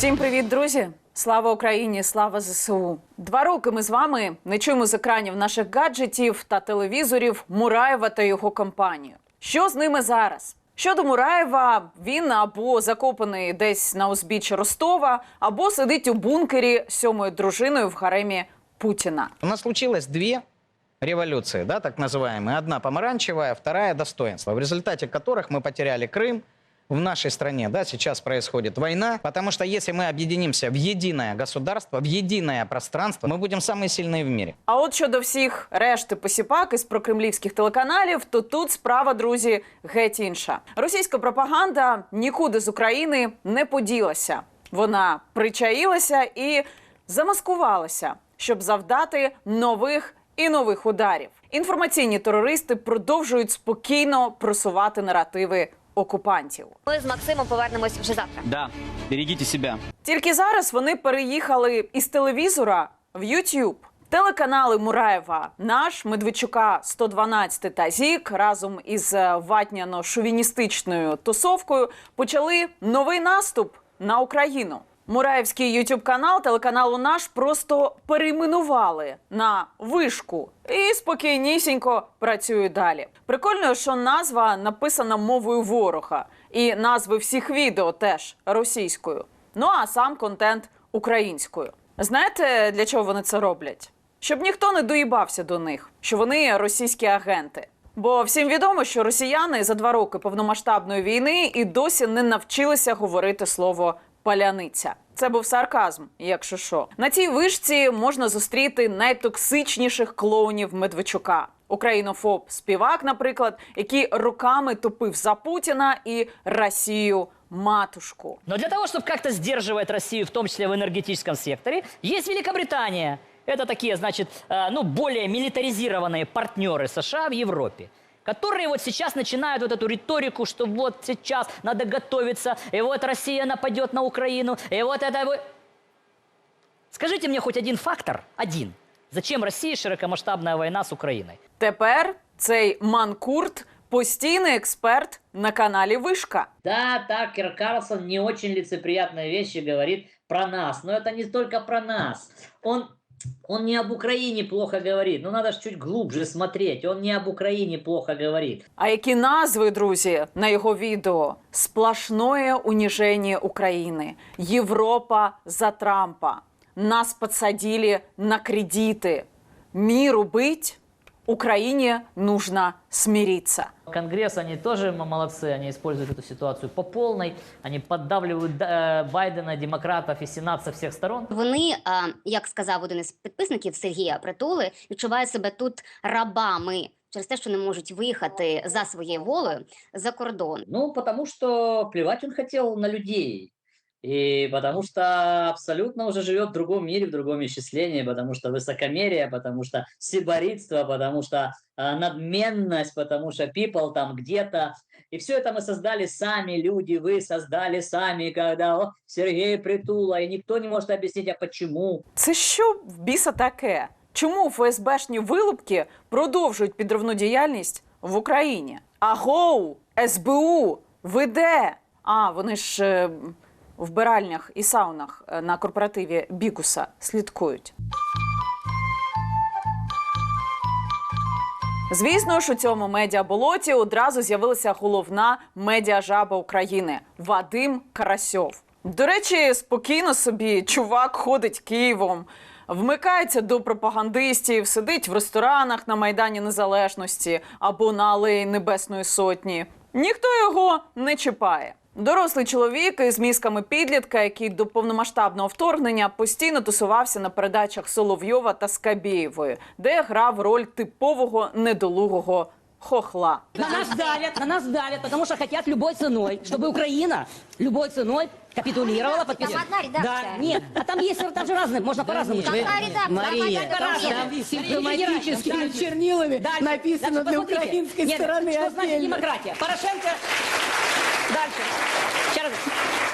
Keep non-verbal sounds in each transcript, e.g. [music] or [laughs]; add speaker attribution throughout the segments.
Speaker 1: Всім привіт, друзі! Слава Україні! Слава ЗСУ! Два роки ми з вами не чуємо з екранів наших гаджетів та телевізорів Мураєва та його компанію. Що з ними зараз? Щодо Мураєва, він або закопаний десь на узбіччі Ростова, або сидить у бункері з сьомою дружиною в гаремі Путіна.
Speaker 2: У нас случилось две революции, да, так называемые. Одна помаранчевая, вторая достоинство, в результате которых мы потеряли Крым. В нашей стране, да, сейчас происходит война, потому что если мы объединимся в единое государство, в единое пространство, мы будем самые сильные в мире.
Speaker 1: А от щодо всіх решти посіпак із прокремлівських телеканалів, то тут справа, друзі, геть інша. Російська пропаганда нікуди з України не поділася. Вона причаїлася і замаскувалася, щоб завдати нових і нових ударів. Інформаційні терористи продовжують спокійно просувати наративи окупантів.
Speaker 3: Ми з Максимом повернемось вже завтра.
Speaker 4: Да, берегіть себе.
Speaker 1: Тільки зараз вони переїхали із телевізора в YouTube. Телеканали Мураєва, наш Медведчука 112 та ЗІК разом із е, ватняно-шовіністичною тусовкою почали новий наступ на Україну. Мураєвський YouTube канал телеканалу наш просто перейменували на вишку і спокійнісінько працюють далі. Прикольно, що назва написана мовою ворога, і назви всіх відео теж російською. Ну а сам контент українською. Знаєте, для чого вони це роблять? Щоб ніхто не доїбався до них, що вони російські агенти. Бо всім відомо, що росіяни за два роки повномасштабної війни і досі не навчилися говорити слово паляниця. Це був сарказм, якщо що. На цій вишці можна зустріти найтоксичніших клоунів Медведчука. Українофоб співак, наприклад, який роками топив за Путіна і Росію матушку.
Speaker 5: Но для того, чтобы как-то сдерживать Россию, в том числе в энергетическом секторе, есть Великобритания. Это такие, значит, э, ну, более милитаризированные партнеры США в Европе которые вот сейчас начинают вот эту риторику, что вот сейчас надо готовиться, и вот Россия нападет на Украину, и вот это... вот. Скажите мне хоть один фактор, один, зачем России широкомасштабная война с Украиной?
Speaker 1: Тепер цей манкурт постійний експерт на каналі Вишка.
Speaker 6: Да, Такер Карлсон не очень лицеприятные вещи говорит про нас, но это не только про нас. Он, он не об Украине плохо говорит, Ну надо ж чуть глубже смотреть. Он не об Украине плохо говорит.
Speaker 1: А які назви, друзі, на його відео? Сплошное уніження України. Європа за Трампа. Нас подсадили на кредити. Миру быть, Україні нужно смириться.
Speaker 6: Конгресс, они тоже м- молодцы, они используют эту ситуацию по полной, они поддавливают э, Байдена, демократов и Сенат со всех сторон.
Speaker 3: Вони, а, як сказав один із підписників Сергія Притули, відчувають себе тут рабами через те, що не можуть виїхати за своєю волею за кордон.
Speaker 6: Ну, потому что плевать он хотел на людей. И потому что абсолютно уже живет в другом мире, в другом исчислении, потому что высокомерие, потому что сиборитство, потому что э, надменность, потому что people там где-то. И все это мы создали сами, люди, вы создали сами, когда о, Сергей Притула, и никто не может объяснить, а почему.
Speaker 1: Це що в біса таке? Чому ФСБшні вилупки продовжують підривну діяльність в Україні? Агоу, СБУ, ви де? А, вони ж е, в биральнях і саунах е, на корпоративі Бікуса слідкують. Звісно ж, у цьому медіаболоті одразу з'явилася головна медіажаба України Вадим Карасьов. До речі, спокійно собі чувак ходить Києвом, вмикається до пропагандистів, сидить в ресторанах на Майдані Незалежності або на Алеї Небесної Сотні. Ніхто його не чіпає. Дорослий чоловік із мізками підлітка, який до повномасштабного вторгнення постійно тусувався на передачах Соловйова та Скабєєвої, де грав роль типового недолугого хохла.
Speaker 7: На нас давят, на нас давят, потому что хотят любой ценой, чтобы Украина любой ценой капитулировала, подписала.
Speaker 3: одна редакция.
Speaker 7: Да, нет, а там есть, там же разные, можно по-разному. читать.
Speaker 3: Какая редакция?
Speaker 7: Мария,
Speaker 3: Какая
Speaker 7: там
Speaker 3: редакция?
Speaker 7: симптоматическими чернилами написано для украинской стороны Что значит
Speaker 5: отдельно.
Speaker 7: демократия? Порошенко... Дальше. Еще раз.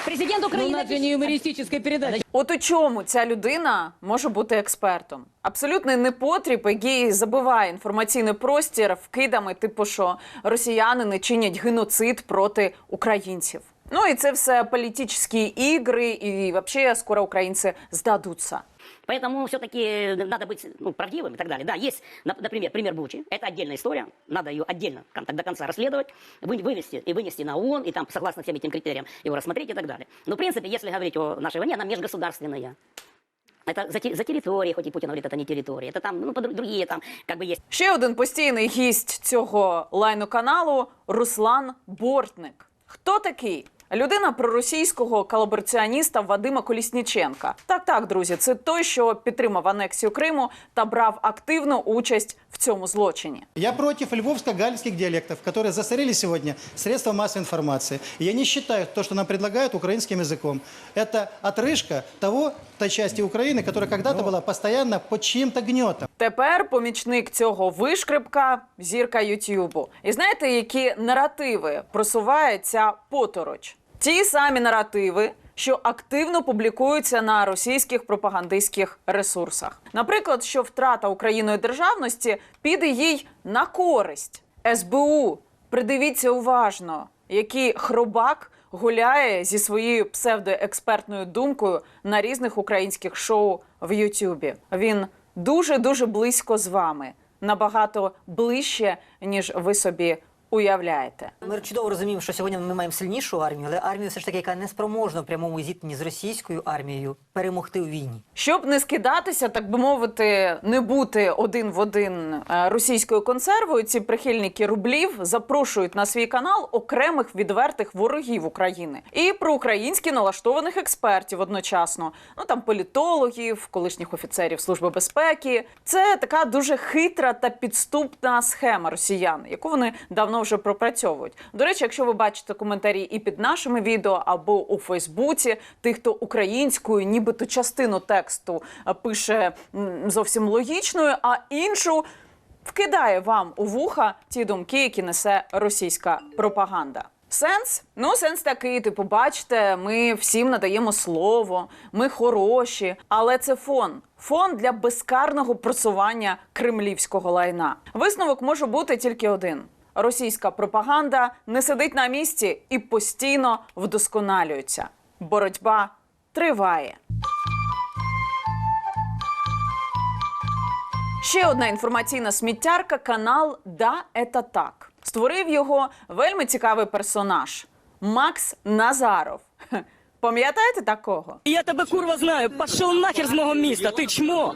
Speaker 7: Президент
Speaker 5: Ну,
Speaker 7: Украины... не юмористическая передача.
Speaker 1: От у чому ця людина може бути експертом? Абсолютний непотріб, який забиває інформаційний простір вкидами, типу, що росіяни не чинять геноцид проти українців. Ну і це все політичні ігри, і взагалі скоро українці здадуться.
Speaker 7: Поэтому все-таки надо быть ну, правдивым и так далее. Да, есть, нап- например, пример Бучи. Это отдельная история. Надо ее отдельно кон- так до конца расследовать, вы- вывести и вынести на ООН, и там, согласно всем этим критериям, его рассмотреть и так далее. Но, в принципе, если говорить о нашей войне, она межгосударственная. Это за, те- за территорией, хоть и Путин говорит, это не территория. Это там, ну, подруг- другие там, как бы есть
Speaker 1: Ще один постійний гість цього лайну-каналу Руслан Бортник. Хто такий? Людина проросійського колабораціоніста Вадима Колісніченка. Так, так, друзі, це той, що підтримав анексію Криму та брав активну участь в цьому злочині.
Speaker 4: Я против львовско-галицких диалектов, которые засорили сегодня средства массовой информации. И я не считаю то, что нам предлагают украинским языком. Это отрыжка того, той части Украины, которая когда-то была постоянно под чьим-то гнетом.
Speaker 1: Тепер помічник цього вишкрипка зірка Ютюбу. І знаєте, які наративи просуває ця потороч? Ті самі наративи, що активно публікуються на російських пропагандистських ресурсах. Наприклад, що втрата Україною державності піде їй на користь. СБУ, придивіться уважно, який хробак гуляє зі своєю псевдоекспертною думкою на різних українських шоу в Ютубі. Він дуже дуже близько з вами, набагато ближче, ніж ви собі уявляєте.
Speaker 8: Ми чудово розуміємо, що сьогодні ми маємо сильнішу армію, але армію все ж таки, яка не спроможна в прямому зіткненні з російською армією перемогти у війні.
Speaker 1: Щоб не скидатися, так би мовити, не бути один в один е, російською консервою, ці прихильники рублів запрошують на свій канал окремих відвертих ворогів України і проукраїнськи налаштованих експертів одночасно. Ну там політологів, колишніх офіцерів служби безпеки. Це така дуже хитра та підступна схема росіян, яку вони давно вже пропрацьовують. До речі, якщо ви бачите коментарі і під нашими відео або у Фейсбуці, тих, хто українською, нібито частину тексту е, пише зовсім логічною, а іншу вкидає вам у вуха ті думки, які несе російська пропаганда. Сенс? Ну, сенс такий. Типу, бачите, ми всім надаємо слово, ми хороші, але це фон. Фон для безкарного просування кремлівського лайна. Висновок може бути тільки один: російська пропаганда не сидить на місці і постійно вдосконалюється. Боротьба триває. Ще одна інформаційна сміттярка канал Да, это так. Створив його вельми цікавий персонаж Макс Назаров. Пам'ятаєте такого?
Speaker 9: Я тебе курва знаю. Пішов нахер з мого міста, ти чмо.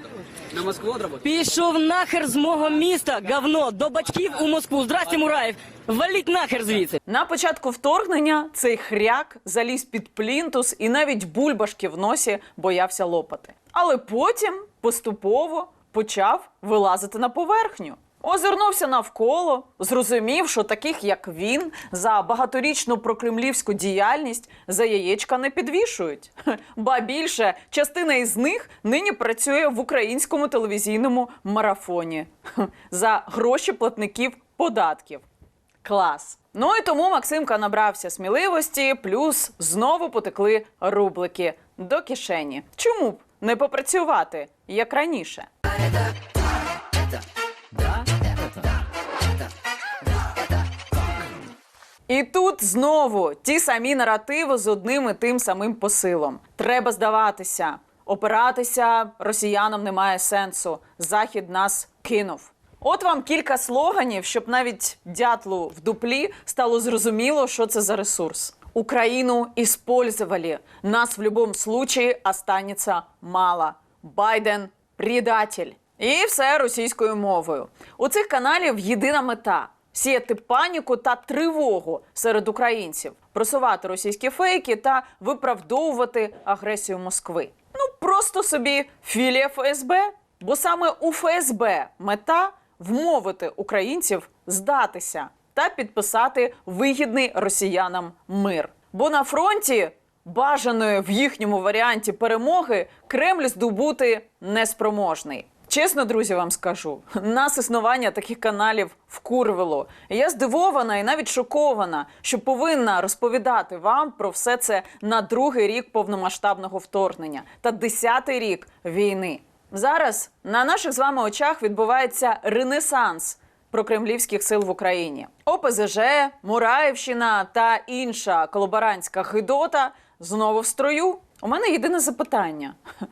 Speaker 10: На Москву?
Speaker 9: Пішов нахер з мого міста, говно, до батьків у Москву. Здрасте, Мураєв. Валіть нахер звідси.
Speaker 1: На початку вторгнення цей хряк заліз під плінтус і навіть бульбашки в носі боявся лопати. Але потім поступово почав вилазити на поверхню. Озирнувся навколо, зрозумів, що таких як він за багаторічну прокремлівську діяльність за яєчка не підвішують. Ба більше частина із них нині працює в українському телевізійному марафоні за гроші платників податків. Клас. Ну і тому Максимка набрався сміливості, плюс знову потекли рублики до кишені. Чому б не попрацювати як раніше? І тут знову ті самі наративи з одним і тим самим посилом. Треба здаватися, опиратися росіянам немає сенсу. Захід нас кинув. От вам кілька слоганів, щоб навіть дятлу в дуплі стало зрозуміло, що це за ресурс. Україну использовали. Нас в будь-якому случае останется мало. Байден предатель. І все російською мовою. У цих каналів єдина мета сіяти паніку та тривогу серед українців, просувати російські фейки та виправдовувати агресію Москви. Ну просто собі філія ФСБ. Бо саме у ФСБ мета вмовити українців здатися та підписати вигідний росіянам мир. Бо на фронті бажаної в їхньому варіанті перемоги Кремль здобути неспроможний. Чесно, друзі, вам скажу, нас існування таких каналів вкурвило. Я здивована і навіть шокована, що повинна розповідати вам про все це на другий рік повномасштабного вторгнення та десятий рік війни. Зараз на наших з вами очах відбувається ренесанс прокремлівських сил в Україні. ОПЗЖ, Мураївщина та інша колаборантська хидота знову в строю. У мене єдине запитання: [laughs]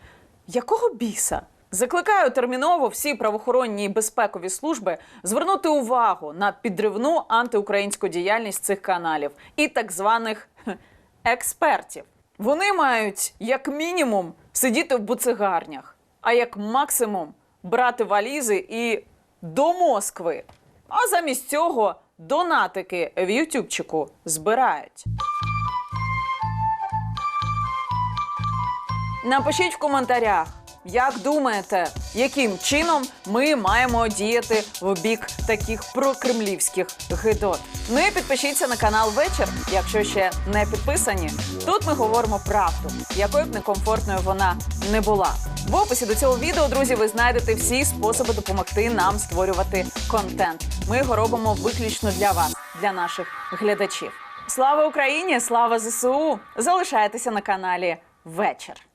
Speaker 1: якого біса? Закликаю терміново всі правоохоронні і безпекові служби звернути увагу на підривну антиукраїнську діяльність цих каналів і так званих [laughs] експертів. Вони мають як мінімум сидіти в буцегарнях, а як максимум брати валізи і до Москви. А замість цього донатики в Ютубчику збирають. Напишіть в коментарях, як думаєте, яким чином ми маємо діяти в бік таких прокремлівських гидот. Ну і підпишіться на канал Вечір, якщо ще не підписані. Тут ми говоримо правду, якою б некомфортною вона не була. В описі до цього відео, друзі, ви знайдете всі способи допомогти нам створювати контент. Ми його робимо виключно для вас, для наших глядачів. Слава Україні! Слава ЗСУ! Залишайтеся на каналі Вечір.